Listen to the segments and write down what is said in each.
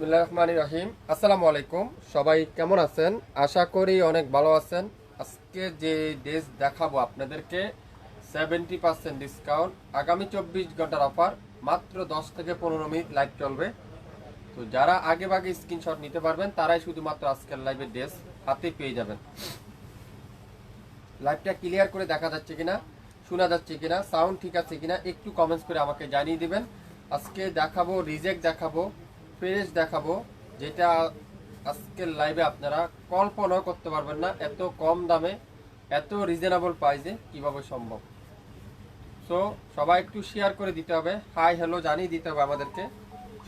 বিসমিল্লাহ রহমান রহিম আসসালামু আলাইকুম সবাই কেমন আছেন? আশা করি অনেক ভালো আছেন। আজকে যে ড্রেস দেখাবো আপনাদেরকে সেভেন্টি পার্সেন্ট ডিসকাউন্ট আগামী চব্বিশ ঘণ্টার অফার মাত্র দশ থেকে পনেরো মিনিট লাইভ চলবে। তো যারা আগে ভাগে স্ক্রিনশট নিতে পারবেন, তারাই শুধুমাত্র আজকের লাইভে ড্রেস হাতে পেয়ে যাবেন। লাইভটা ক্লিয়ার করে দেখা যাচ্ছে কিনা, শোনা যাচ্ছে কিনা সাউন্ড ঠিক আছে কিনা, একটু কমেন্টস করে আমাকে জানিয়ে দিবেন। আজকে দেখাবো রিজেক্ট দেখাবো। ফ্রেশ দেখাবো, যেটা আজকের লাইভে আপনারা কল্পনাও করতে পারবেন না এত কম দামে, এত রিজনেবল প্রাইসে কীভাবে সম্ভব। সো সবাই একটু শেয়ার করে দিতে হবে হাই হ্যালো জানিয়ে দিতে হবে আমাদেরকে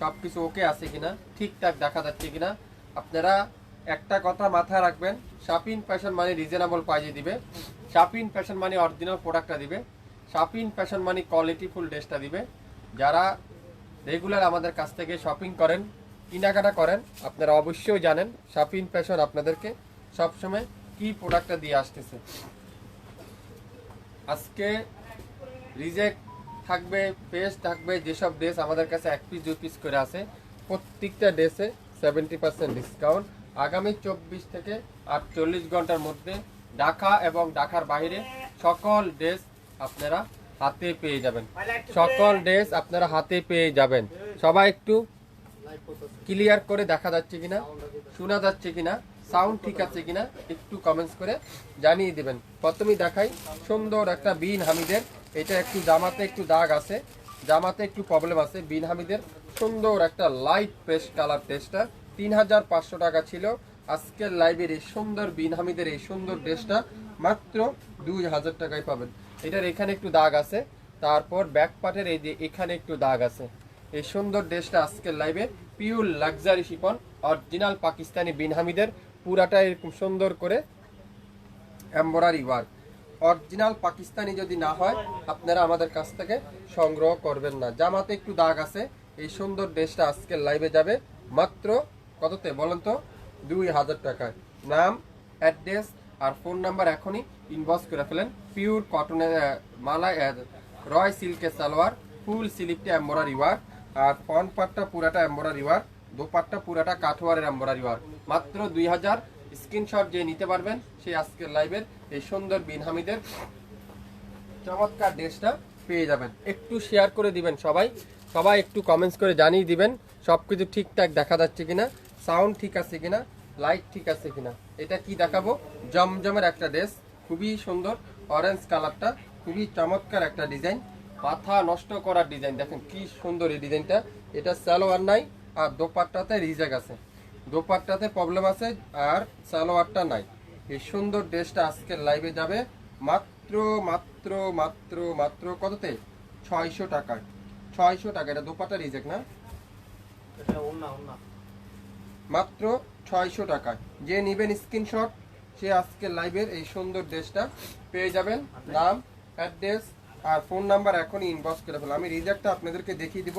সব কিছু ওকে আছে কিনা, ঠিকঠাক দেখা যাচ্ছে কিনা। আপনারা একটা কথা মাথায় রাখবেন শাপিন ফ্যাশন মানে রিজনেবল প্রাইজে দিবে শাপিন ফ্যাশন মানে অরিজিনাল প্রোডাক্টটা দিবে শাপিন ফ্যাশন মানে কোয়ালিটি ফুল ড্রেসটা দিবে। যারা রেগুলার আমাদের কাছ থেকে শপিং করেন, কেনাকাটা করেন, আপনারা অবশ্যই জানেন শাপিন ফ্যাশন আপনাদেরকে সবসময় কি প্রোডাক্টটা দিয়ে আসতেছে। আজকে রিজেক্ট থাকবে পেস্ট থাকবে, যেসব ড্রেস আমাদের কাছে এক পিস দুই পিস করে আছে, প্রত্যেকটা ড্রেসে সেভেন্টি পার্সেন্ট ডিসকাউন্ট আগামী চব্বিশ থেকে আটচল্লিশ ঘণ্টার মধ্যে ঢাকা এবং ঢাকার বাইরে সকল ড্রেস আপনারা হাতে পেয়ে যাবেন। সকল ড্রেস আপনারা হাতে পেয়ে যাবেন। সবাই একটু ক্লিয়ার করে দেখা যাচ্ছে কিনা শোনা যাচ্ছে কিনা সাউন্ড ঠিক আছে কিনা একটু কমেন্টস করে জানিয়ে দেবেন। প্রথমেই দেখাই সুন্দর একটা বিন হামিদের। এটা একটু জামাতে একটু দাগ আছে জামাতে একটু প্রবলেম আছে। বিন হামিদের সুন্দর একটা লাইট পেস্ট কালার টেস্টটা তিন হাজার পাঁচশো টাকা ছিল। আজকের লাইভের এই সুন্দর বিন হামিদের এই সুন্দর ড্রেসটা মাত্র দুই হাজার টাকায় পাবেন। এটার এখানে একটু দাগ আছে। তারপর ব্যাক পার্টের এই যে এখানে একটু দাগ আছে। এই সুন্দর ড্রেসটা আজকের লাইভে pure luxury chiffon original Pakistani বিনহামিদের পুরাটা এরকম সুন্দর করে এমব্রয়ডারি ওয়ার্ক অরিজিনাল পাকিস্তানি যদি না হয়, আপনারা আমাদের কাছ থেকে সংগ্রহ করবেন না। জামাতে একটু দাগ আছে। এই সুন্দর ড্রেসটা আজকের লাইভে যাবে মাত্র কততে বলেন তো? দুই হাজার টাকায়। নাম অ্যাড্রেস আর ফোন নাম্বার এখনই ইনবক্স করে ফেলেন। পিওর কটনের মালা রয় সিল্কের সালোয়ার ফুল স্লিপটা এম্বরারি ওয়ার্ক আর ফ্রন্ট পার্টটা পুরাটা এম্বরারি ওয়ার্ক দোপাট্টা পুরাটা কাঠওয়ারের এম্বরারি ওয়ার্ক মাত্র দুই হাজার স্ক্রিনশট যে নিতে পারবেন, সেই আজকের লাইভের এই সুন্দর বিন হামিদের চমৎকার ড্রেসটা পেয়ে যাবেন। একটু শেয়ার করে দিবেন সবাই। সবাই একটু কমেন্টস করে জানিয়ে দিবেন সব কিছু ঠিকঠাক দেখা যাচ্ছে কিনা সাউন্ড ঠিক আছে কিনা। লাইট ঠিক আছে কিনা? এটা কি দেখাবো? জমজমের একটা ড্রেস খুবই সুন্দর অরেঞ্জ কালারটা খুবই চমৎকার একটা ডিজাইন মাথা নষ্ট করার ডিজাইন দেখেন কি সুন্দর এই ডিজাইনটা এটা সালোয়ার নাই আর দোপাট্টাতে রিজেক আছে। দোপাট্টাতে প্রবলেম আছে আর সালোয়ারটা নাই। এই সুন্দর ড্রেসটা আজকের লাইভে যাবে মাত্র মাত্র মাত্র মাত্র কততে? ছয়শো টাকায়। ছয়শো টাকা এটা দোপাট্টা রিজেক না? মাত্র ছয়শো টাকায়। যে নেবেন স্ক্রিনশট সে আজকে লাইভের এই সুন্দর ড্রেসটা পেয়ে যাবেন। নাম অ্যাড্রেস আর ফোন নাম্বার এখনই ইনবক্স করে ফেলো আমি রিজেক্টটা আপনাদেরকে দেখিয়ে দিব।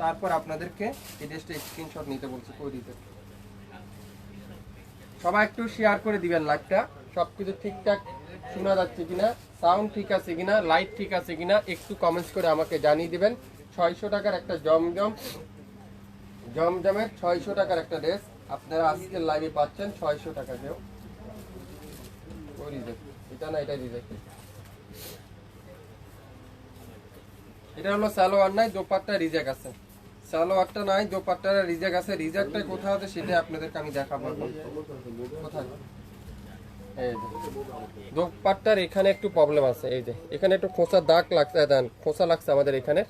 তারপর আপনাদেরকে এই ড্রেসটা স্ক্রিনশট নিতে বলছি করে দিতে। সবাই একটু শেয়ার করে দিবেন লাইভটা সব কিছু ঠিকঠাক শোনা যাচ্ছে কিনা সাউন্ড ঠিক আছে কিনা লাইট ঠিক আছে কিনা একটু কমেন্টস করে আমাকে জানিয়ে দিবেন। ছয়শো টাকার একটা জমজম জমজমের ছয়শো টাকার একটা ড্রেস আপনারা আজকের লাইভে পাচ্ছেন ছয়শো টাকা কেউ। এটা না এটা রিজেক্ট এটা হলো নাই রিজেক্ট আছে। সালোয়ারটা নাই, দোপাট্টা রিজেক্ট আছে। রিজেক্টটা কোথায় আছে সেটা আপনাদেরকে আমি দেখাবো কোথায়? এই এখানে একটু প্রবলেম আছে, এই যে। এখানে একটু খোঁচা দাগ লাগছে খোঁচা লাগছে আমাদের এখানে।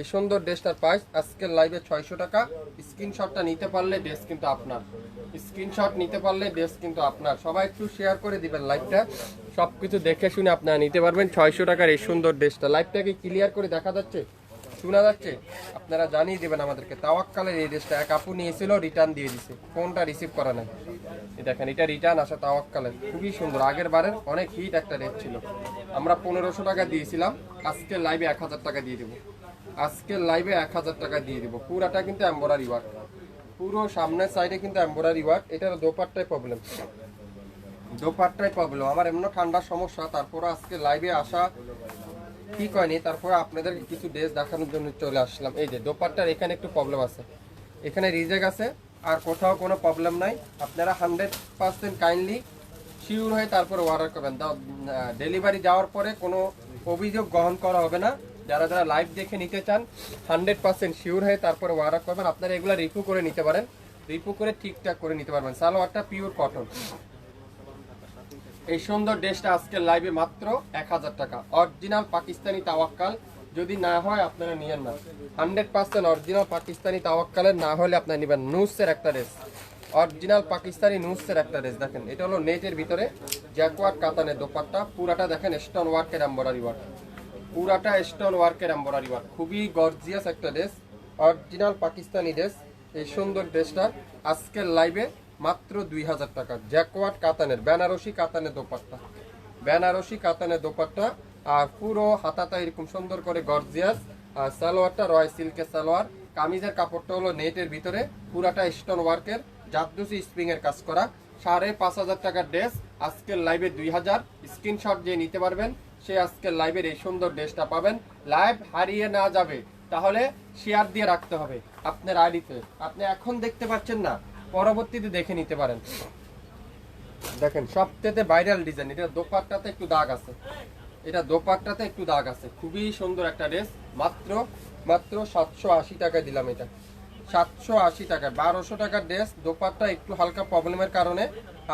এই সুন্দর ড্রেসটার প্রাইস আজকের লাইভে ছয়শো টাকা। স্ক্রিনশটটা নিতে পারলে ড্রেস কিন্তু আপনার। স্ক্রিনশট নিতে পারলে ড্রেস কিন্তু আপনার। সবাই একটু শেয়ার করে দিবেন লাইভটা সব কিছু দেখে শুনে আপনারা নিতে পারবেন ছয়শো টাকার এই সুন্দর ড্রেসটা। লাইভটাকে ক্লিয়ার করে দেখা যাচ্ছে, শোনা যাচ্ছে, আপনারা জানিয়ে দেবেন আমাদেরকে। তাওয়াক্কালের এই ড্রেসটা এক আপু নিয়েছিল রিটার্ন দিয়ে দিছে। ফোনটা রিসিভ করা নাই। দেখেন, এটা রিটার্ন আসা তাওয়াক্কালের। খুবই সুন্দর। আগের বারের অনেক হিট একটা রেট ছিল। আমরা পনেরোশো টাকা দিয়েছিলাম আজকে লাইভে এক হাজার টাকা দিয়ে দেবো। আজকের লাইভে এক হাজার টাকা দিয়ে দিব। পুরাটা কিন্তু এম্বরারি ওয়ার্ক পুরো সামনের সাইডে কিন্তু এম্বরারি ওয়ার্ক এটার দোপারটাই প্রবলেম দোপারটাই প্রবলেম আমার এমন ঠান্ডার সমস্যা। তারপর আজকে লাইভে আসা ঠিক হয়নি তারপরে আপনাদের কিছু ড্রেস দেখানোর জন্য চলে আসলাম। এই যে দোপারটার এখানে একটু প্রবলেম আছে। এখানে রিজেক্ট আছে। আর কোথাও কোনো প্রবলেম নাই। আপনারা হান্ড্রেড পার্সেন্ট কাইন্ডলি শিওর হয়ে তারপরে অর্ডার করবেন। ডেলিভারি যাওয়ার পরে কোনো অভিযোগ গ্রহণ করা হবে না। যারা যারা লাইভ দেখে নিতে চান হান্ড্রেড পার্সেন্ট শিওর হয়ে তারপরে অর্ডার করবেন। আপনারা এগুলো রিপু করে নিতে পারেন। রিপু করে ঠিকঠাক করে নিতে পারবেন। সালোয়ারটা পিওর কটন এই সুন্দর ড্রেসটা আজকের লাইভে মাত্র এক হাজার টাকা। অরিজিনাল পাকিস্তানি তাওয়াক্কাল। যদি না হয়, আপনারা নিয়েন না। হান্ড্রেড পার্সেন্ট অরিজিনাল পাকিস্তানি তাওয়াক্কালের না হলে আপনারা নেবেন নুসের একটা ড্রেস অরিজিনাল পাকিস্তানি নুসের একটা ড্রেস দেখেন, এটা হলো নেটের ভিতরে জ্যাকওয়ার্ড কাতানের দোপাট্টা। পুরাটা দেখেন স্টোন ওয়ার্কের এম্বরারি ওয়ার্ক পুরাটা স্টোন ওয়ার্কের এম্বরারি ওয়ার্ক। খুবই গর্জিয়াস একটা ড্রেস অরিজিনাল পাকিস্তানি ড্রেস এই সুন্দর ড্রেসটা আজকের লাইভে মাত্র দুই হাজার টাকা। জ্যাকওয়ার্ড কাতানের, বেনারসি কাতানের দোপাট্টা। বেনারসি কাতানের দোপাট্টা, আর পুরো হাতাটা এরকম সুন্দর করে গর্জিয়াস আর সালোয়ারটা রয় সিল্কের সালোয়ার। কামিজের কাপড়টা হলো নেটের ভিতরে, পুরাটা স্টোন ওয়ার্কের, জাদুসি স্প্রিং এর কাজ করা। সাড়ে পাঁচ হাজার টাকার ড্রেস আজকের লাইভে দুই হাজার। স্ক্রিনশট দিয়ে নিতে পারবেন। সে আজকের লাইভের এই সুন্দর ড্রেসটা পাবেন। লাইভ হারিয়ে না যাবে। তাহলে শেয়ার দিয়ে রাখতে হবে আপনার আইডিতে। আপনি এখন দেখতে পাচ্ছেন না, পরবর্তীতে দেখে নিতে পারেন। দেখেন সবথেকে ভাইরাল ডিজাইন এটা দোপাট্টাতে একটু দাগ আছে। এটা দোপাট্টাতে একটু দাগ আছে। খুবই সুন্দর একটা ড্রেস মাত্র মাত্র সাতশো আশি টাকা দিলাম এটা। সাতশো আশি টাকায়। বারোশো টাকার ড্রেস দোপাট্টা একটু হালকা প্রবলেমের কারণে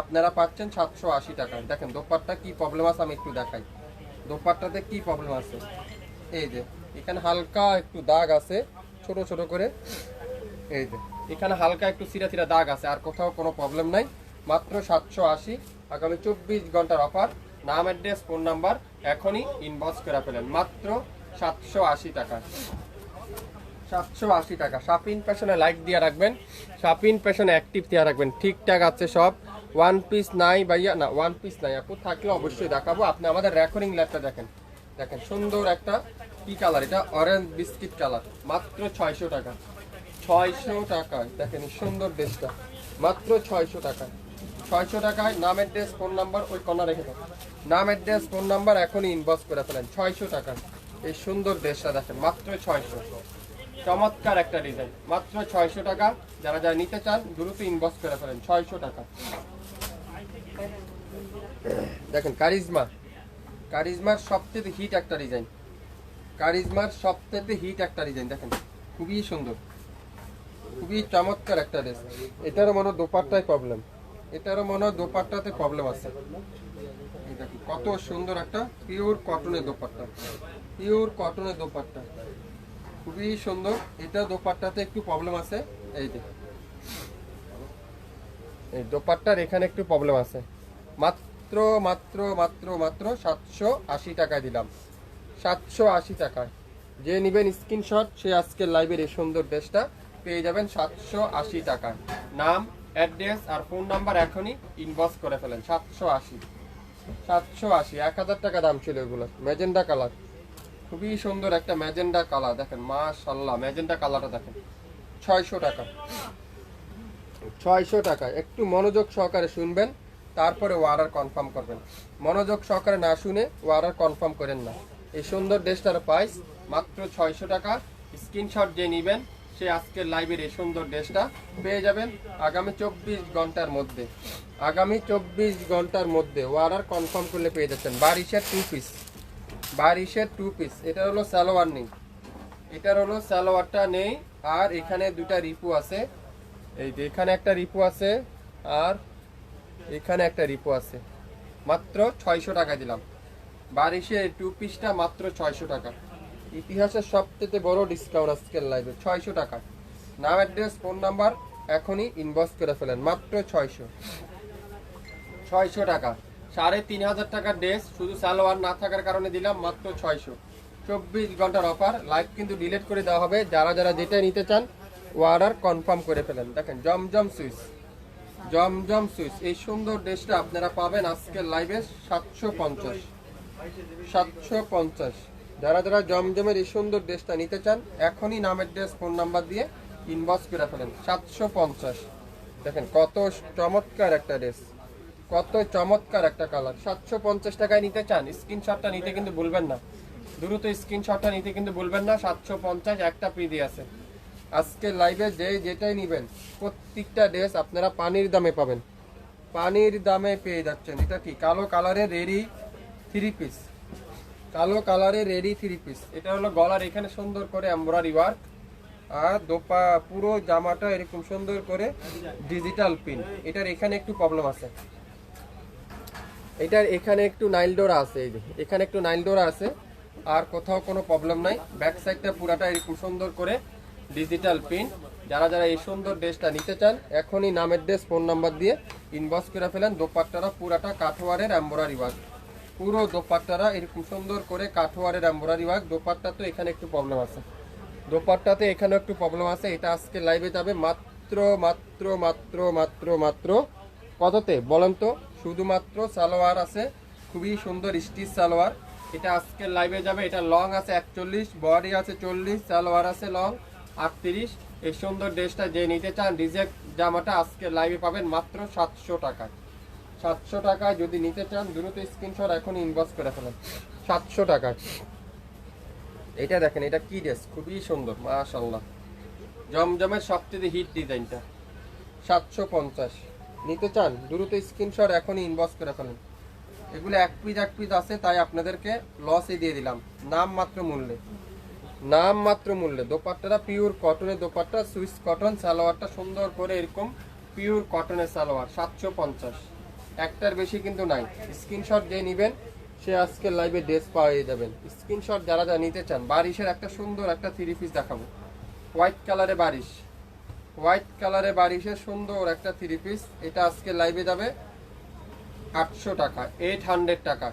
আপনারা পাচ্ছেন সাতশো আশি টাকায়। দেখেন, দোপাট্টা কি প্রবলেম আছে আমি একটু দেখাই। দোপাট্টাতে কি প্রবলেম আছে? এই যে, এখানে হালকা একটু দাগ আছে, ছোট ছোট করে। এই যে, এখানে হালকা একটু সিরা সিরা দাগ আছে, আর কোথাও কোনো প্রবলেম নাই। মাত্র সাতশো আশি, আগামী চব্বিশ ঘণ্টার অফার নাম অ্যাড্রেস ফোন নাম্বার এখনই ইনবক্স করে ফেলেন। মাত্র সাতশো আশি টাকা। সাতশো আশি টাকা। শাপিন পেশনে লাইক দিয়ে রাখবেন। শাপিন পেশনে অ্যাক্টিভ দিয়ে রাখবেন। ঠিকঠাক আছে সব। ওয়ান পিস নাই ভাইয়া, না ওয়ান পিস নাই। আপু, থাকলে অবশ্যই দেখাবো। আপনি আমাদের রেকর্ডিং ল্যাবটা দেখেন। দেখেন, সুন্দর একটা কি কালার এটা অরেঞ্জ বিস্কিট কালার মাত্র ছয়শো টাকা। ছয়শো টাকায়, দেখেন সুন্দর ড্রেসটা মাত্র ছয়শো টাকা ছয়শো টাকায় নাম অ্যাড্রেস ফোন নাম্বার ওই কর্নার রেখে দাও। নাম অ্যাড্রেস ফোন নাম্বার এখনই ইনবক্স করে ফেলেন। ছয়শো টাকা এই সুন্দর ড্রেসটা দেখেন, মাত্র ছয়শো। চমৎকার একটা ডিজাইন মাত্র ছয়শো টাকা। যারা যারা নিতে চান, দ্রুত ইনবক্স করে ফেলেন। ছয়শো টাকা। দেখেন, কারিজমা। কারিজমার সবথেকে হিট একটা ডিজাইন কারিজমার সবথেকে হিট একটা ডিজাইন দেখেন, খুবই সুন্দর। খুবই চমৎকার একটা ড্রেস এটারও মনে হয় দোপাট্টায় প্রবলেম এটারও মনে হয় দোপাট্টাতে প্রবলেম আছে। দেখুন, কত সুন্দর একটা পিওর কটনের দোপাট্টা। পিওর কটনের দোপাট্টা। খুবই সুন্দর। এটা দোপাট্টাতে একটু প্রবলেম আছে। এই যে এই দোপাট্টার এখানে একটু প্রবলেম আছে। মাত্র মাত্র মাত্র মাত্র সাতশো আশি টাকায় দিলাম। সাতশো আশি টাকায়। যে নেবেন স্ক্রিনশট সে আজকের লাইভের এই সুন্দর ড্রেসটা পেয়ে যাবেন সাতশো আশি টাকায়। নাম অ্যাড্রেস আর ফোন নাম্বার এখনই ইনবক্স করে ফেলেন। সাতশো আশি। সাতশো আশি। এক হাজার টাকা দাম ছিল এগুলো ম্যাজেন্ডা কালার খুবই সুন্দর একটা ম্যাজেন্ডা কালার দেখেন, মাশাল্লাহ ম্যাজেন্ডা কালারটা দেখেন। ছয়শো টাকা। ছয়শো টাকা। একটু মনোযোগ সহকারে শুনবেন, তারপরে অর্ডার কনফার্ম করবেন। মনোযোগ সহকারে না শুনে অর্ডার কনফার্ম করেন না। এই সুন্দর ড্রেসটার প্রাইস মাত্র ছয়শো টাকা। স্ক্রিনশট যে নেবেন, সে আজকের লাইভের এই সুন্দর ড্রেসটা পেয়ে যাবেন আগামী চব্বিশ ঘণ্টার মধ্যে। আগামী চব্বিশ ঘণ্টার মধ্যে অর্ডার কনফার্ম করলে পেয়ে যাচ্ছেন। বারিশের টু পিস বারিশের টু পিস এটা হলো সালোয়ার নেই। এটার হলো সালোয়ারটা নেই, আর এখানে দুটা রিপু আছে। এই যে এখানে একটা রিপো আছে, আর এখানে একটা রিপো আছে। মাত্র ছয়শো টাকা দিলাম। বারিশের টু পিসটা মাত্র ছয়শো টাকা। ইতিহাসের সবথেকে বড় ডিসকাউন্ট আজকের লাইভে ছয়শো টাকা। নাম অ্যাড্রেস ফোন নাম্বার এখনই ইনবক্স করে ফেলেন। মাত্র ছয়শো। ছয়শো টাকা। সাড়ে তিন হাজার টাকার ড্রেস, শুধু সালোয়ার না থাকার কারণে দিলাম মাত্র ছয়শো। চব্বিশ ঘণ্টার অফার লাইভ কিন্তু ডিলিট করে দেওয়া হবে। যারা যারা যেটা নিতে চান অর্ডার কনফার্ম করে ফেলেন। দেখেন, জমজম সুইচ। জমজম সুইচ। এই সুন্দর ড্রেসটা আপনারা পাবেন আজকের লাইভে সাতশো পঞ্চাশ। সাতশো পঞ্চাশ। যারা যারা জমজমের এই সুন্দর ড্রেসটা নিতে চান, এখনই নামের ড্রেস ফোন নাম্বার দিয়ে ইনবক্স করে ফেলেন। সাতশো পঞ্চাশ। দেখেন, কত চমৎকার একটা ড্রেস কত চমৎকার একটা কালার সাতশো পঞ্চাশ টাকায় নিতে চান স্ক্রিনশটটা নিতে কিন্তু ভুলবেন না। দ্রুত স্ক্রিনশটটা নিতে কিন্তু ভুলবেন না। সাতশো পঞ্চাশ, একটা পি দিয়ে আছে। আজকে লাইভে যে যেটাই নেবেন, প্রত্যেকটা ড্রেস আপনারা পানির দামে পাবেন। পানির দামে পেয়ে যাচ্ছেন, এটা কি? কালো কালারের রেডি থ্রি পিস কালো কালারের রেডি থ্রি পিস এটা হলো গলার এখানে সুন্দর করে এমব্রয়ডারি ওয়ার্ক আর দোপা, পুরো জামাটা এরকম সুন্দর করে ডিজিটাল পিন এটার এখানে একটু প্রবলেম আছে। এটার এখানে একটু নাইল ডোরা আছে, এই যে। এখানে একটু নাইল ডোরা আছে, আর কোথাও কোনো প্রবলেম নাই। ব্যাক সাইডটা পুরাটা এরকম সুন্দর করে ডিজিটাল প্রিন্ট যারা যারা এই সুন্দর ড্রেসটা নিতে চান, এখনই নামের ড্রেস, ফোন নাম্বার দিয়ে ইনবক্স করে ফেলেন। দোপাট্টারা পুরাটা কাঠোয়ারের এম্বরারি ওয়ার্ক। পুরো দোপাট্টারা এরকম সুন্দর করে কাঠোয়ারের এম্বরারি ওয়ার্ক। দোপাট্টা তো এখানে একটু প্রবলেম আছে। দোপাট্টাতে এখানেও একটু প্রবলেম আছে। এটা আজকে লাইভে যাবে মাত্র মাত্র মাত্র মাত্র মাত্র কততে? বলেন তো, শুধুমাত্র সালোয়ার আছে। খুবই সুন্দর স্টিচ সালোয়ার। এটা আজকে লাইভে যাবে। এটা লং আছে একচল্লিশ বডি আছে চল্লিশ, সালোয়ার আছে লং আটত্রিশ। এই সুন্দর ড্রেসটা যে নিতে চান, রিজেক্ট জামাটা আজকে লাইভে পাবেন মাত্র সাতশো টাকায়। সাতশো টাকায় যদি নিতে চান, দ্রুত স্ক্রিনশট এখন ইনবক্স করে ফেলেন। সাতশো টাকায়। এটা দেখেন, এটা কি ড্রেস খুবই সুন্দর মাশাল্লাহ জমজমের সবচেয়ে হিট ডিজাইনটা। সাতশো পঞ্চাশ। নিতে চান, দ্রুত স্ক্রিনশট এখনই ইনবক্স করে ফেলেন। এগুলো এক পিস এক পিস আছে, তাই আপনাদেরকে লসে দিয়ে দিলাম। নাম মাত্র মূল্যে। নাম মাত্র মূল্যে। দোপাট্টাটা পিওর কটনের দোপাট্টা সুইস কটন সালোয়ারটা সুন্দর করে এরকম পিওর কটনের সালোয়ার, সাতশো পঞ্চাশ। একটার বেশি কিন্তু নাই। স্ক্রিনশট যে নেবেন, সে আজকে লাইভে ড্রেস পাওয়া যাবেন স্ক্রিনশট যারা যা নিতে চান, বারিশের একটা সুন্দর একটা থ্রি পিস দেখাবো। হোয়াইট কালারে বারিশ। হোয়াইট কালারে বারিশের সুন্দর একটা থ্রি পিস এটা আজকে লাইভে যাবে আটশো টাকা এইট হান্ড্রেড টাকা।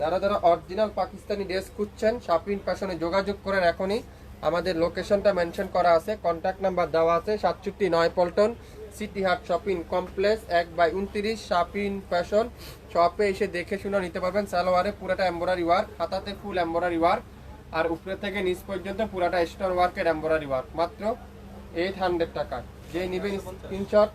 যারা যারা অরিজিনাল পাকিস্তানি ড্রেস খুঁজছেন শপিং ফ্যাশনে যোগাযোগ করেন এখনই। আমাদের লোকেশনটা মেনশন করা আছে কন্ট্যাক্ট নাম্বার দেওয়া আছে, সাতষট্টি নয় Paltan city heart shopping complex এক বাই উনত্রিশ শপিং ফ্যাশন শপে এসে দেখে শুনে নিতে পারবেন, সালোয়ারে পুরাটা এম্বরারি ওয়ার্ক হাতাতে ফুল এম্বরারি ওয়ার্ক আর উপরে থেকে নিচ পর্যন্ত পুরাটা স্টোন ওয়ার্কের এম্বরারি ওয়ার্ক মাত্র এইট হান্ড্রেড টাকা। যে নেবেন স্ক্রিনশট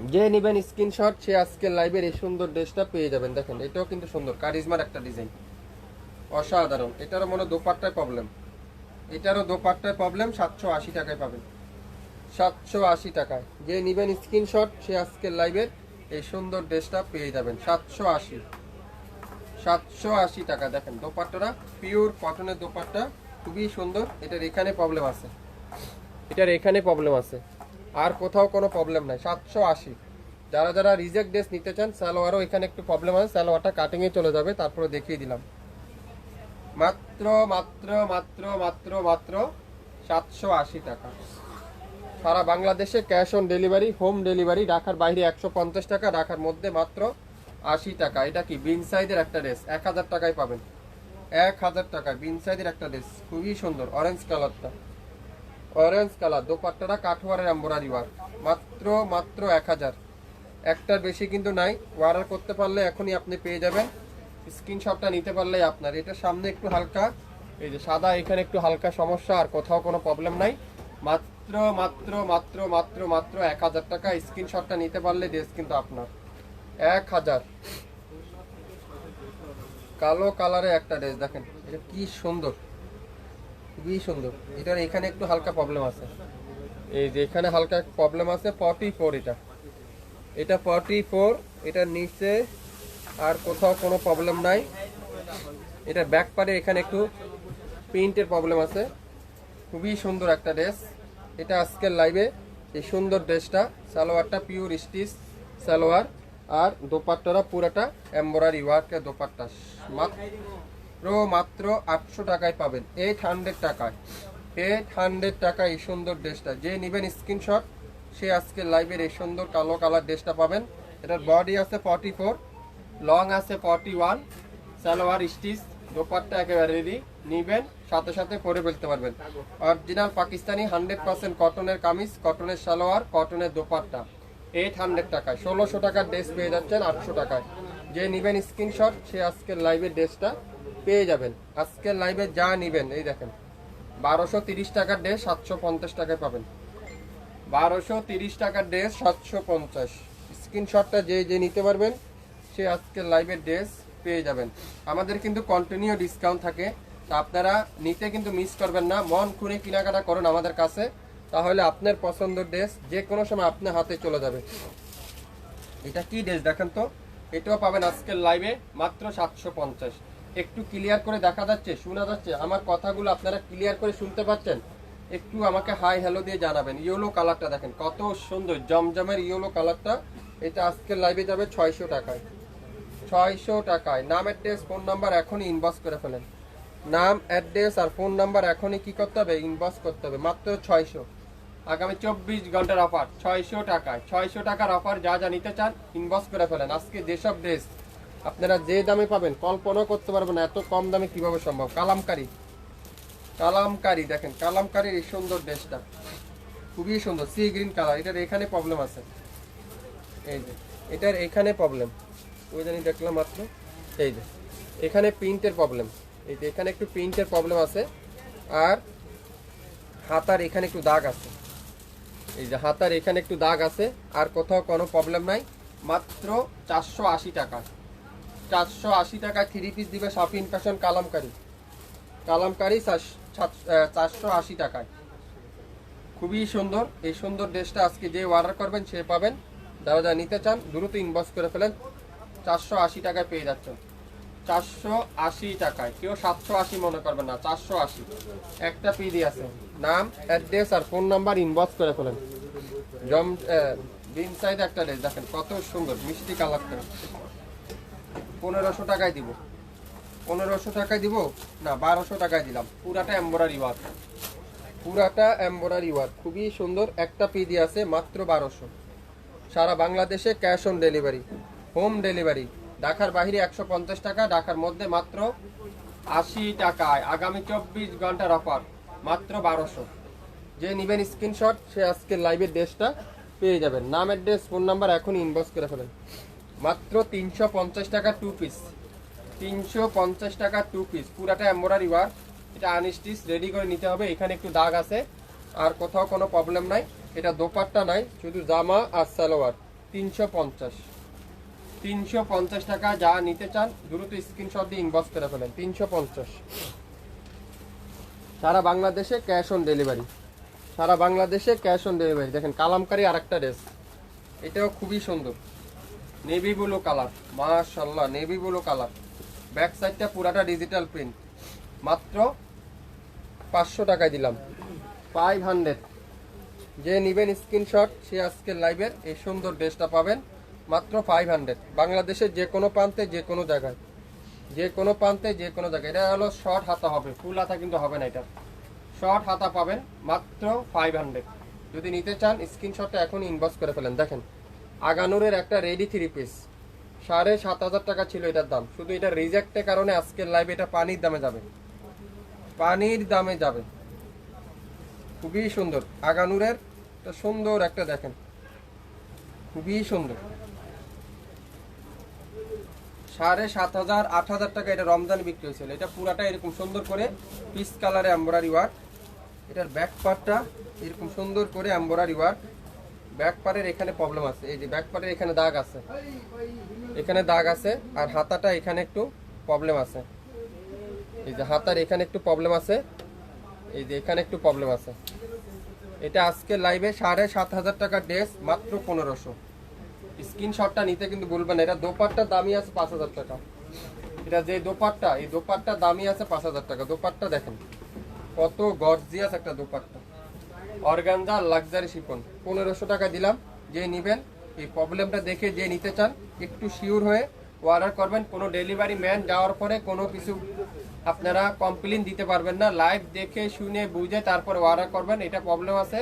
যে নেবেন স্ক্রিনশট সে আজকের লাইভের এই সুন্দর ড্রেসটা পেয়ে যাবেন। দেখেন, এটাও কিন্তু সুন্দর কারিজমার একটা ডিজাইন অসাধারণ। এটারও মনে দোপাট্টায় প্রবলেম এটারও দোপাট্টায় প্রবলেম সাতশো আশি টাকায় পাবেন। সাতশো আশি টাকায়। যে নেবেন স্ক্রিনশট সে আজকের লাইভের এই সুন্দর ড্রেসটা পেয়ে যাবেন। সাতশো আশি। সাতশো আশি টাকা। দেখেন, দোপাট্টাটা পিওর কটনের দোপাট্টা, খুবই সুন্দর। এটার এখানে প্রবলেম আছে। এটার এখানে প্রবলেম আছে। আর কোথাও কোনো প্রবলেম নাই। সাতশো আশি। যারা যারা রিজেক্ট ড্রেস নিতে চান, সালোয়ারও এখানে একটু প্রবলেম আছে। সালোয়ারটা কাটিংয়ে চলে যাবে, তারপরে দেখিয়ে দিলাম। মাত্র মাত্র মাত্র মাত্র মাত্র সাতশো আশি টাকা। সারা বাংলাদেশে cash on delivery home delivery ঢাকার বাইরে একশো পঞ্চাশ টাকা, ঢাকার মধ্যে মাত্র আশি টাকা। এটা কি বিন সাইজের একটা ড্রেস এক হাজার টাকায় পাবেন। এক হাজার টাকা বিন সাইজের একটা ড্রেস খুবই সুন্দর অরেঞ্জ কালারটা অরেঞ্জ কালার, দোপাট্টাটা কাঠোয়ারের এম্বরারি ওয়ার্ক। মাত্র মাত্র এক হাজার। একটার বেশি কিন্তু নাই। অর্ডার করতে পারলে এখনই আপনি পেয়ে যাবেন। স্ক্রিনশটটা নিতে পারলেই আপনার। এটা সামনে একটু হালকা। এই যে সাদা, এখানে একটু হালকা সমস্যা, আর কোথাও কোনো প্রবলেম নাই। মাত্র মাত্র মাত্র মাত্র মাত্র এক হাজার টাকা। স্ক্রিনশটটা নিতে পারলে ড্রেস কিন্তু আপনার। এক হাজার। কালো কালারে একটা ড্রেস দেখেন। এটা কি সুন্দর। খুবই সুন্দর। এটার এখানে একটু হালকা প্রবলেম আছে। এই যে এখানে হালকা প্রবলেম আছে ফর্টি ফোর এটা। এটা ফর্টি ফোর এটার নিচে আর কোথাও কোনো প্রবলেম নাই। এটা ব্যাক পারে, এখানে একটু প্রিন্টের প্রবলেম আছে। খুবই সুন্দর একটা ড্রেস এটা আজকের লাইভে এই সুন্দর ড্রেসটা সালোয়ারটা পিওর স্টিচ সালোয়ার আর দোপাট্টারা পুরাটা এম্বরারি ওয়ার্কের দোপাট্টা। মাত্র আটশো টাকায় পাবেন। এইট হান্ড্রেড টাকায়। এইট হান্ড্রেড টাকা এই সুন্দর ড্রেসটা। যে নেবেন স্ক্রিনশট সে আজকে লাইভের এই সুন্দর কালো কালার ড্রেসটা পাবেন। এটার বডি আছে ফর্টি ফোর লং আছে forty one salwar, stitch, dupatta একেবারে রেডি নিবেন, সাথে সাথে পরে ফেলতে পারবেন। অরিজিনাল পাকিস্তানি হান্ড্রেড পার্সেন্ট কটনের কামিজ কটনের সালোয়ার কটনের দোপাট্টা। এইট হান্ড্রেড টাকায়। ষোলোশো টাকার ড্রেস পেয়ে যাচ্ছেন আটশো টাকায়। যে নিবেন স্ক্রিনশট সে আজকের লাইভের ড্রেসটা পেয়ে যাবেন। আজকের লাইভে যা নিবেন, এই দেখেন। বারোশো তিরিশ টাকার ড্রেস, সাতশো পঞ্চাশ টাকায় পাবেন। বারোশো তিরিশ টাকার ড্রেস, সাতশো পঞ্চাশ। স্ক্রিনশটটা যে যে নিতে পারবেন, সে আজকের লাইভের ড্রেস পেয়ে যাবেন। আমাদের কিন্তু কন্টিনিউ ডিসকাউন্ট থাকে। তা আপনারা নিতে কিন্তু মিস করবেন না। মন খুনে কেনাকাটা করুন আমাদের কাছে। তাহলে আপনার পছন্দের ড্রেস যে কোনো সময় আপনার হাতে চলে যাবে। এটা কি ড্রেস দেখেন তো? এটাও পাবেন আজকের লাইভে মাত্র সাতশো পঞ্চাশ। একটু ক্লিয়ার করে দেখা যাচ্ছে, শোনা যাচ্ছে। আমার কথাগুলো আপনারা ক্লিয়ার করে শুনতে পাচ্ছেন? একটু আমাকে হাই হ্যালো দিয়ে জানাবেন। ইয়েলো কালারটা দেখেন, কত সুন্দর, জমজমের ইয়েলো কালারটা এটা আজকের লাইভে যাবে ছয়শো টাকায়। ছয়শো টাকায়। নাম অ্যাড্রেস ফোন নাম্বার এখনই ইনবক্স করে ফেলেন। নাম অ্যাড্রেস আর ফোন নাম্বার এখনই কি করতে হবে? ইনবক্স করতে হবে। মাত্র ছয়শো। আগামী চব্বিশ ঘণ্টার অফার ছয়শো টাকায়। ছয়শো টাকার অফার যা যা নিতে চান ইনবক্স করে ফেলেন। আজকে যেসব ড্রেস আপনারা যে দামে পাবেন কল্পনাও করতে পারবেন এত কম দামে কীভাবে সম্ভব? কালামকারি। কালামকারি, দেখেন, কালামকারির এই সুন্দর ড্রেসটা। খুবই সুন্দর সি গ্রিন কালার এটার এখানে প্রবলেম আছে। এই যে, এটার এখানে প্রবলেম ওই জানি দেখলাম মাত্র, এই যে, এখানে প্রিন্টের প্রবলেম এই যে, এখানে একটু প্রিন্টের প্রবলেম আছে, আর হাতার এখানে একটু দাগ আছে। এই যে, হাতার এখানে একটু দাগ আছে, আর কোথাও কোনো প্রবলেম নাই, মাত্র চারশো আশি টাকা। চারশো আশি টাকা থ্রি পিস দিবে শপিং ফ্যাশন কালামকারি। কালামকারি চারশো আশি টাকায়। খুবই সুন্দর। এই সুন্দর ড্রেসটা আজকে যে অর্ডার করবেন সে পাবেন। যারা যা নিতে চান, দ্রুত ইনবক্স করে ফেলেন। চারশো আশি টাকায় পেয়ে যাচ্ছেন। চারশো আশি টাকায়। কেউ সাতশো আশি মনে করবেন না, চারশো আশি। একটা পিডি আছে। নাম অ্যাড্রেস আর ফোন নাম্বার ইনবক্স করে ফেলেন। জম বিন সাইড একটা ড্রেস দেখেন, কত সুন্দর, মিষ্টি কালার পনেরোশো টাকায় দিব। পনেরোশো টাকায় দিব? না, বারোশো টাকায় দিলাম। পুরাটা এম্বরারি ওয়ার্ক পুরাটা এম্বরারি ওয়ার্ক খুবই সুন্দর একটা পিডি আছে, মাত্র বারোশো। সারা বাংলাদেশে cash on delivery home delivery ঢাকার বাইরে একশো পঞ্চাশ টাকা, ঢাকার মধ্যে মাত্র আশি টাকায়। আগামী চব্বিশ ঘণ্টার অফার মাত্র বারোশো। যে নেবেন স্ক্রিনশট সে আজকের লাইভের ড্রেসটা পেয়ে যাবেন। নাম অ্যাড্রেস ফোন নাম্বার এখনই ইনবক্স করে ফেলেন। মাত্র তিনশো পঞ্চাশ টাকা টু পিস তিনশো পঞ্চাশ টাকা টু পিস পুরাটা এম্বরারি ওয়ার্ক এটা আনস্টিচ রেডি করে নিতে হবে। এখানে একটু দাগ আছে। আর কোথাও কোনো প্রবলেম নাই। এটা দোপাট্টা নাই শুধু জামা আর সালোয়ার। তিনশো পঞ্চাশ। তিনশো পঞ্চাশ টাকা যা নিতে চান, দ্রুত স্ক্রিনশট দিয়ে ইনবক্স করে ফেলেন। তিনশো পঞ্চাশ। সারা বাংলাদেশে ক্যাশ অন ডেলিভারি সারা বাংলাদেশে ক্যাশ অন ডেলিভারি দেখেন, কালামকারি আরেকটা ড্রেস এটাও খুবই সুন্দর। নেভি ব্লু কালার মাশাল্লাহ নেভি ব্লু কালার ব্যাক সাইডটা পুরাটা ডিজিটাল প্রিন্ট মাত্র পাঁচশো টাকায় দিলাম। ফাইভ হান্ড্রেড যে নেবেন স্ক্রিনশট সে আজকের লাইভের এই সুন্দর ড্রেসটা পাবেন। মাত্র ফাইভ হান্ড্রেড বাংলাদেশের যে কোনো প্রান্তে, যে কোনো জায়গায়। যে কোনো প্রান্তে, যে কোনো জায়গায়। এটা হলো শর্ট হাতা হবে। ফুল হাতা কিন্তু হবে না এটা। শর্ট হাতা পাবেন মাত্র ফাইভ হান্ড্রেড যদি নিতে চান স্ক্রিনশটটা এখন ইনবক্স করে ফেলেন। দেখেন আগানুরের একটা রেডি থ্রি পিস সাড়ে সাত হাজার টাকা ছিল এটার দাম। শুধু এটা রিজেক্টের কারণে আজকের লাইভ এটা পানির দামে যাবে। পানির দামে যাবে। খুবই সুন্দর। আগানুরের একটা সুন্দর একটা দেখেন। খুবই সুন্দর। সাড়ে সাত হাজার, আট হাজার টাকা এটা রমজান বিক্রি হয়েছিল। এটা পুরাটা এরকম সুন্দর করে পিস কালারে এম্বরারি ওয়ার্ক এটার ব্যাক পার্টটা এরকম সুন্দর করে এম্বরারি ওয়ার্ক ব্যাক পার্টের এখানে প্রবলেম আছে। এই যে ব্যাক পার্টের এখানে দাগ আছে। এখানে দাগ আছে আর হাতাটা এখানে একটু প্রবলেম আছে। এই যে হাতার এখানে একটু প্রবলেম আছে। এই যে এখানে একটু প্রবলেম আছে। এটা আজকে লাইভে সাড়ে সাত হাজার টাকার ড্রেস মাত্র পনেরোশো। স্ক্রিনশটটা নিতে কিন্তু বলবেন না। এটা দোপাট্টা দামি আছে পাঁচ হাজার টাকা। এটা যে দোপাট্টা, এই দোপাট্টা দামি আছে পাঁচ হাজার টাকা। দোপাট্টা দেখেন। কত গর্জিয়াস একটা দোপাট্টা। অর্গানজা লাক্সারি শিপন পনেরোশো টাকা দিলাম যে নিবেন এই প্রবলেমটা দেখে যে নিতে চান একটু শিওর হয়ে অর্ডার করবেন। কোনো ডেলিভারি ম্যান যাওয়ার পরে কোনো কিছু আপনারা কমপ্লেন দিতে পারবেন না। লাইভ দেখে শুনে বুঝে তারপরে অর্ডার করবেন। এটা প্রবলেম আছে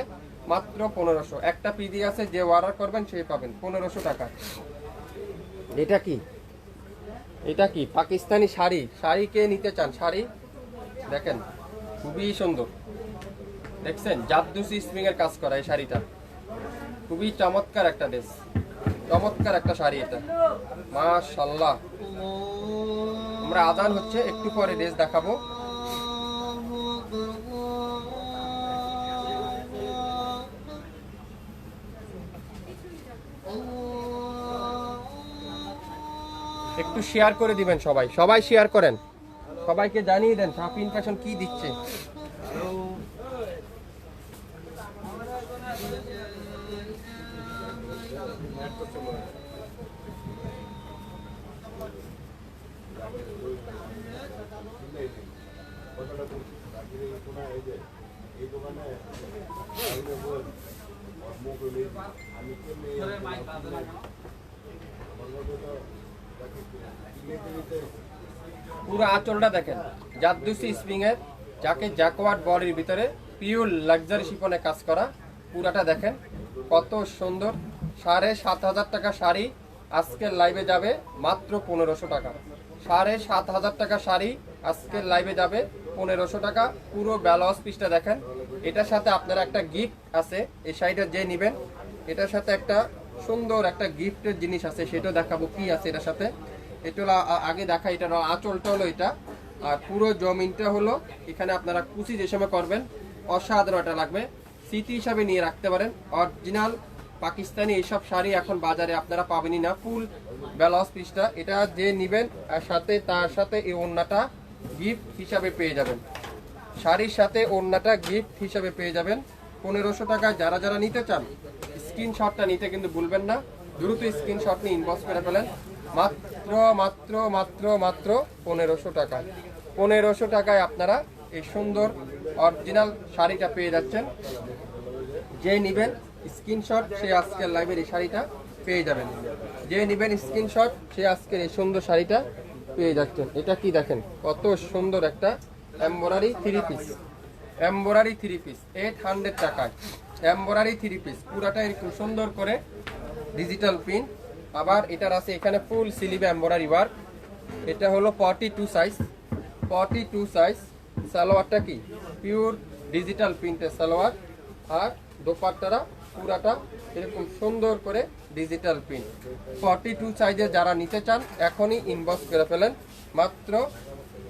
মাত্র পনেরোশো। একটা পিডি আছে যে অর্ডার করবেন সেই পাবেন। পনেরোশো টাকা। এটা কি? এটা কি? পাকিস্তানি শাড়ি। শাড়ি কে নিতে চান? শাড়ি? দেখেন খুবই সুন্দর। দেখছেন? জাদুসি স্প্রিং এর কাজ করা এই শাড়িটা। খুবই চমৎকার একটা ড্রেস। চমৎকার একটা শাড়ি এটা। মাশাল্লাহ আমরা আদান হচ্ছে, একটু পরে ড্রেস দেখাবো। একটু শেয়ার করে দিবেন সবাই। সবাই শেয়ার করেন। সবাইকে জানিয়ে দেন শাপিন ফ্যাশন কি দিচ্ছে। পুরো আঁচলটা দেখেন জাদ্দুসি স্প্রিং এর, যাকে জ্যাকওয়ার্ড বডির ভিতরে পিওর লাক্সারি শিপনে কাজ করা, পুরাটা দেখেন, কত সুন্দর, সাড়ে সাত হাজার টাকা শাড়ি আজকের লাইভে যাবে মাত্র পনেরোশো টাকা। সাড়ে সাত হাজার টাকা শাড়ি আজকের লাইভে যাবে পনেরোশো টাকা। পুরো ব্যালান্স পিসটা দেখেন। এটার সাথে আপনারা একটা গিফট আছে। এই শাড়িটা যে নেবেন, এটার সাথে একটা সুন্দর একটা গিফটের জিনিস আছে। সেটাও দেখাবো কি আছে এটার সাথে। এটা আগে দেখা, এটা হলো আঁচলটা হলো এটা। আর পুরো জমিনটা হলো, এখানে আপনারা কুচি যে সময় করবেন, অসাধারণ এটা লাগবে। স্মৃতি হিসাবে নিয়ে রাখতে পারেন। অরিজিনাল পাকিস্তানি এইসব শাড়ি এখন বাজারে আপনারা পাবেনই না। ফুল ব্লাউজ পিসটা এটা যে নেবেন, আর সাথে, তার সাথে এই ওড়নাটা গিফট হিসাবে পেয়ে যাবেন। শাড়ির সাথে ওড়নাটা গিফট হিসাবে পেয়ে যাবেন। পনেরোশো টাকা যারা যারা নিতে চান, স্ক্রিনশটটা নিতে কিন্তু ভুলবেন না। দ্রুত স্ক্রিনশট নিয়ে ইনবক্স করে ফেলেন। মাত্র মাত্র মাত্র মাত্র পনেরোশো টাকায় পনেরোশো টাকায় আপনারা এই সুন্দর অরিজিনাল শাড়িটা পেয়ে যাচ্ছেন। যে নেবেন স্ক্রিনশট, সে আজকের লাইভের এই শাড়িটা পেয়ে যাবেন। যে নেবেন স্ক্রিনশট, সে আজকের এই সুন্দর শাড়িটা পেয়ে যাচ্ছেন এটা কি দেখেন? কত সুন্দর একটা embroidery three piece embroidery three piece eight hundred টাকায়। এমব্রয়ডারি থ্রি পিস পুরাটা এরকম সুন্দর করে ডিজিটাল প্রিন্ট আবার এটার আছে এখানে ফুল সিলিভ এমব্রয়ডারি ওয়ার্ক এটা হলো forty two size forty two size সালোয়ারটা কি? পিওর ডিজিটাল প্রিন্টের সালোয়ার। আর দোপাট্টারা পুরাটা এরকম সুন্দর করে ডিজিটাল প্রিন্ট ফর্টি টু সাইজে যারা নিতে চান, এখনই ইনবক্স করে ফেলেন। মাত্র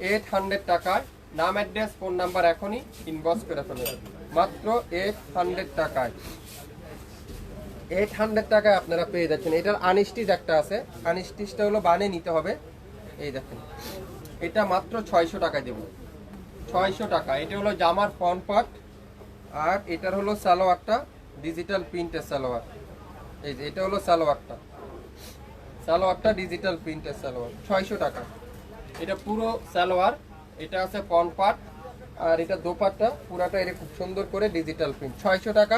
এইট হান্ড্রেড টাকায়। নাম অ্যাড্রেস ফোন নাম্বার এখনই ইনবক্স করে ফেলেন। মাত্র এইট হান্ড্রেড টাকায়। এইট হান্ড্রেড টাকায় আপনারা পেয়ে যাচ্ছেন। এটার আনস্টিচ একটা আছে। আনস্টিচটা হলো বানে নিতে হবে। এই দেখেন। এটা মাত্র ছয়শো টাকায় দেবো। ছয়শো টাকা। এটা হলো জামার ফ্রন্ট পার্ট আর এটার হলো সালোয়ারটা। ডিজিটাল প্রিন্টের সালোয়ার। এই যে, এটা হলো সালোয়ারটা। সালোয়ারটা ডিজিটাল প্রিন্টের সালোয়ার, ছয়শো টাকা। এটা পুরো সালোয়ার, এটা আছে ফ্রন্ট পার্ট আর এটা দোপাট্টা, পুরাটা এর খুব সুন্দর করে ডিজিটাল প্রিন্ট ছয়শো টাকা,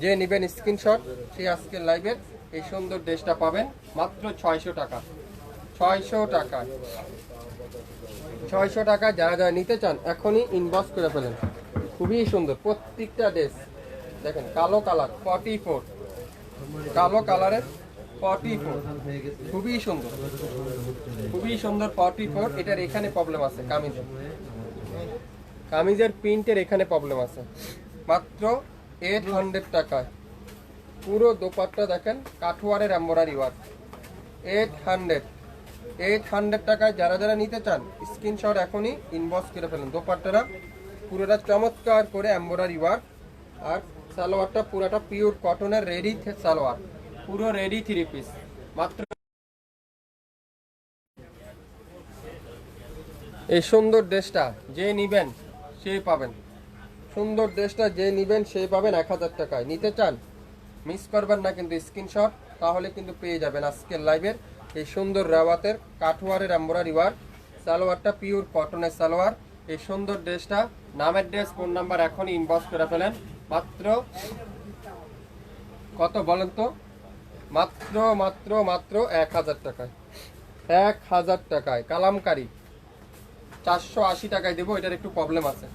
যে নেবেন স্ক্রিনশট সে আজকের লাইভের এই সুন্দর ড্রেসটা পাবেন, মাত্র ছয়শো টাকা। ছয়শো টাকা। ছয়শো টাকা যারা যারা নিতে চান, এখনই ইনবক্স করে ফেলেন। খুবই সুন্দর, প্রত্যেকটা ড্রেস। দেখেন, কালো কালার ফর্টি ফোর কালো কালারের ফর্টি ফোর খুবই সুন্দর। খুবই সুন্দর পটি ফোর এটার এখানে প্রবলেম আছে, কামিজের। কামিজের প্রিন্টের এখানে প্রবলেম আছে। মাত্র এইট হান্ড্রেড টাকায়। পুরো দোপাট্টা দেখেন কাঠুয়ারের embroidery work eight hundred eight hundred টাকায় যারা যারা নিতে চান স্ক্রিনশট এখনই ইনবক্স করে ফেলেন। দোপাট্টারা পুরোটা চমৎকার করে এম্বরারি ওয়ার্ক আর সালোয়ারটা পুরোটা পিওর কটনের রেডি সালোয়ার। পুরো রেডি থ্রি পিস মাত্র এই সুন্দর ড্রেসটা যে নিবেন, সে পাবেন। সুন্দর ড্রেসটা যে নিবেন সেই পাবেন এক হাজার টাকায়। নিতে চান মিস করবেন না কিন্তু স্ক্রিনশট তাহলে কিন্তু পেয়ে যাবেন আজকের লাইভের এই সুন্দর রাওয়াতের কাঠওয়ারের এম্বরারি ওয়ার্ক সালোয়ারটা পিওর কটনের সালোয়ার। এই সুন্দর ড্রেসটা নামের ড্রেস ফোন নাম্বার এখনই ইনবক্স করে ফেলেন। মাত্র কত বলেন তো? মাত্র মাত্র মাত্র এক হাজার টাকায়। এক হাজার টাকায়। কালামকারি। চারশো আশি টাকায় দেবো, এটার একটু প্রবলেম আছে।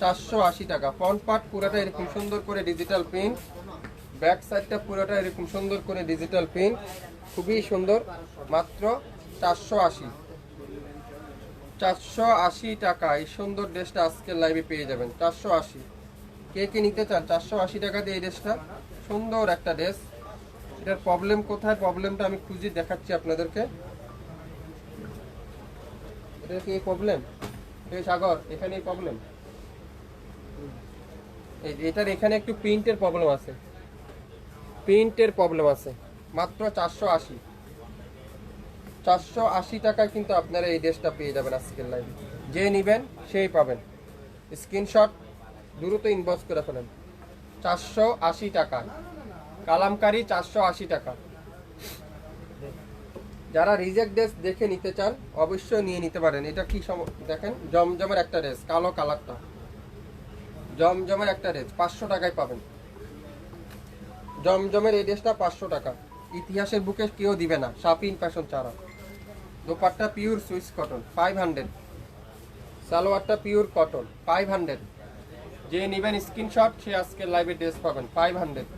চারশো আশি টাকা। ফ্রন্ট পার্ট পুরোটা এরকম সুন্দর করে ডিজিটাল প্রিন্ট ব্যাক সাইডটা পুরোটা এরকম সুন্দর করে ডিজিটাল প্রিন্ট খুবই সুন্দর। মাত্র চারশো আশি। চারশো আশি টাকা এই সুন্দর ড্রেসটা আজকের লাইভে পেয়ে যাবেন। চারশো আশি। কে কে নিতে চান? চারশো আশি টাকা দিয়ে এই ড্রেসটা। সুন্দর একটা ড্রেস। এটার প্রবলেম কোথায়? প্রবলেমটা আমি খুঁজে দেখাচ্ছি আপনাদেরকে। এটা কি প্রবলেম এই সাগর, এখানেই প্রবলেম এটার এখানে একটু প্রিন্টের প্রবলেম আছে। প্রিন্টের প্রবলেম আছে। মাত্র চারশো আশি। চারশো আশি টাকায় কিন্তু আপনারা এই ড্রেসটা পেয়ে যাবেন আজকের লাইভে যে নেবেন, সেই পাবেন। স্ক্রিনশট দ্রুত ইনবক্স করে ফেলেন। চারশো আশি টাকা। কালামকারি চারশো আশি টাকা। যারা রিজেক্ট ড্রেস দেখে নিতে চান, অবশ্যই নিয়ে নিতে পারেন। এটা কি দেখেন, জমজমের একটা ড্রেস কালো কালারটা জমজমের একটা ড্রেস পাঁচশো টাকায় পাবেন। জমজমের এই ড্রেসটা পাঁচশো টাকা। ইতিহাসের বুকে কেউ দিবে না শাপিন ফ্যাশন ছাড়া। Dupatta pure Swiss cotton five hundred সালোয়ারটা পিওর কটন ফাইভ হান্ড্রেড যে নেবেন স্ক্রিনশট, সে আজকে লাইভে ড্রেস পাবেন। ফাইভ হান্ড্রেড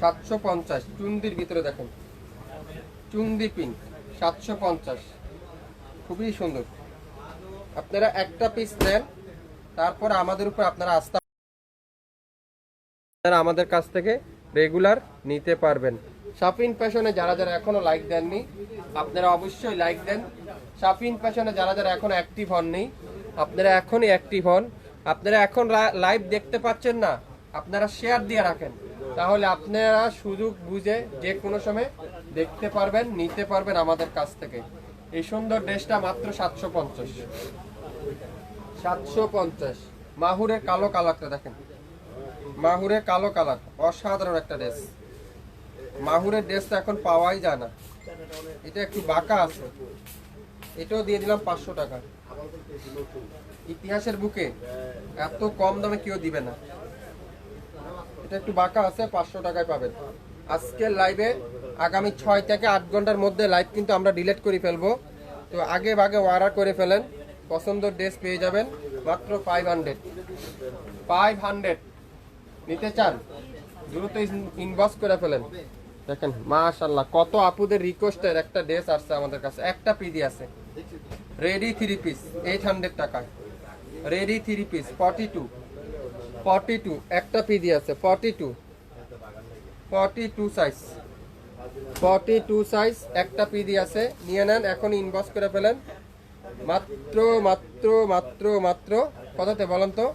সাতশো পঞ্চাশ। চুন্দির ভিতরে দেখেন। চুন্দি পিঙ্ক সাতশো পঞ্চাশ। খুবই সুন্দর। আপনারা একটা পিস নেন, তারপর আমাদের উপর আপনারা আস্থা আপনারা আমাদের কাছ থেকে রেগুলার নিতে পারবেন। শাপিন ফ্যাশনে যারা যারা এখনও লাইক দেননি, আপনারা অবশ্যই লাইক দেন। শাপিন ফ্যাশনে যারা যারা এখনও অ্যাক্টিভ হননি, আপনারা এখনই অ্যাক্টিভ হন। আপনারা এখন লাইভ দেখতে পাচ্ছেন না, আপনারা শেয়ার দিয়ে রাখেন। তাহলে আপনারা সুযোগ বুঝে যে কোনো সময় দেখতে পারবেন, নিতে পারবেন আমাদের কাছ থেকে। এই সুন্দর ড্রেসটা মাত্র সাতশো পঞ্চাশ। সাতশো পঞ্চাশ। মাহুরের কালো কালারটা দেখেন। মাহুরের কালো কালার, অসাধারণ একটা ড্রেস। মাহুরের ড্রেসটা এখন পাওয়াই যায় না। এটা একটু বাঁকা আছে। এটাও দিয়ে দিলাম পাঁচশো টাকা। ইতিহাসের বুকে এত কম দামে কেউ দিবে না। এটা একটু বাঁকা আছে, পাঁচশো টাকায় পাবেন। আজকের লাইভে আগামী ছয় থেকে আট ঘণ্টার মধ্যে লাইভ কিন্তু আমরা ডিলিট করে ফেলব। তো আগে ভাগে অর্ডার করে ফেলেন, পছন্দের ড্রেস পেয়ে যাবেন, মাত্র ফাইভ হান্ড্রেড ফাইভ হান্ড্রেড নিতে চান, দ্রুত ইনবক্স করে ফেলেন। দেখেন মাশাল্লাহ কত আপুদের রিকোয়েস্টের একটা ড্রেস আসছে আমাদের কাছে। একটা পিডি আছে। Ready three piece eight hundred টাকায়। Ready three piece forty two forty two একটা পিডি আছে forty two forty two size forty two size একটা পিডি আছে, নিয়ে নেন, এখন ইনবক্স করে ফেলেন। মাত্র মাত্র মাত্র মাত্র কথাতে বলেন তো?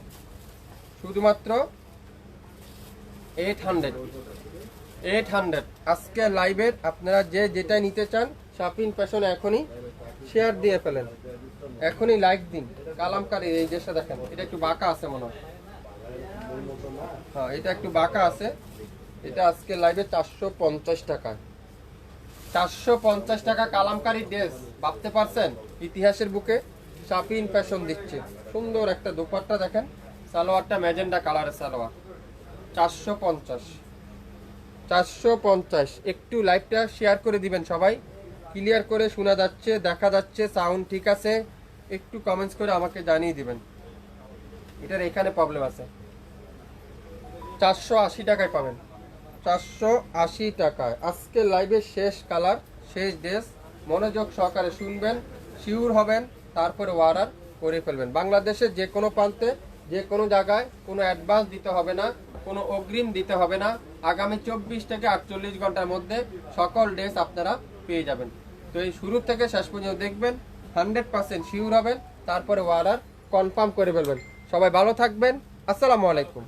শুধুমাত্র এইট হান্ড্রেড এইট হান্ড্রেড আজকে লাইভের আপনারা যে যেটা নিতে চান শাপিং ফ্যাশন এখনই শেয়ার দিয়ে ফেলেন। এখনই লাইক দিন। কালামকারি এই ড্রেসটা দেখেন, এটা একটু বাঁকা আছে মনে হয়। হ্যাঁ এটা একটু বাঁকা আছে। এটা আজকে লাইভে চারশো পঞ্চাশ টাকা। চারশো পঞ্চাশ টাকা কালামকারি ড্রেস ভাবতে পারছেন? ইতিহাসের বুকে শাপিন ফ্যাশন দিচ্ছে। সুন্দর একটা দোপাট্টা দেখেন, সালোয়ারটা ম্যাজেন্ডা কালারের সালোয়ার। চারশো পঞ্চাশ। চারশো পঞ্চাশ। একটু লাইভটা শেয়ার করে দিবেন সবাই। ক্লিয়ার করে শোনা যাচ্ছে, দেখা যাচ্ছে সাউন্ড ঠিক আছে। একটু কমেন্টস করে আমাকে জানিয়ে দিবেন। এটার এখানে প্রবলেম আছে। চারশো আশি টাকায় পাবেন। চারশো আশি টাকায়। আজকে লাইভের শেষ কালার শেষ ড্রেস মনোযোগ সহকারে শুনবেন শিওর হবেন, তারপরে অর্ডার করে ফেলবেন। বাংলাদেশের যে কোনো প্রান্তে, যে কোনো জায়গায় কোনো অ্যাডভান্স দিতে হবে না, কোনো অগ্রিম দিতে হবে না। আগামী চব্বিশ থেকে আটচল্লিশ ঘণ্টার মধ্যে সকল ড্রেস আপনারা পেয়ে যাবেন। তো এই শুরু থেকে শেষ পর্যন্ত দেখবেন। হান্ড্রেড পার্সেন্ট শিওর হবেন তারপরে অর্ডার কনফার্ম করে ফেলবেন। সবাই ভালো থাকবেন। আসসালামু আলাইকুম।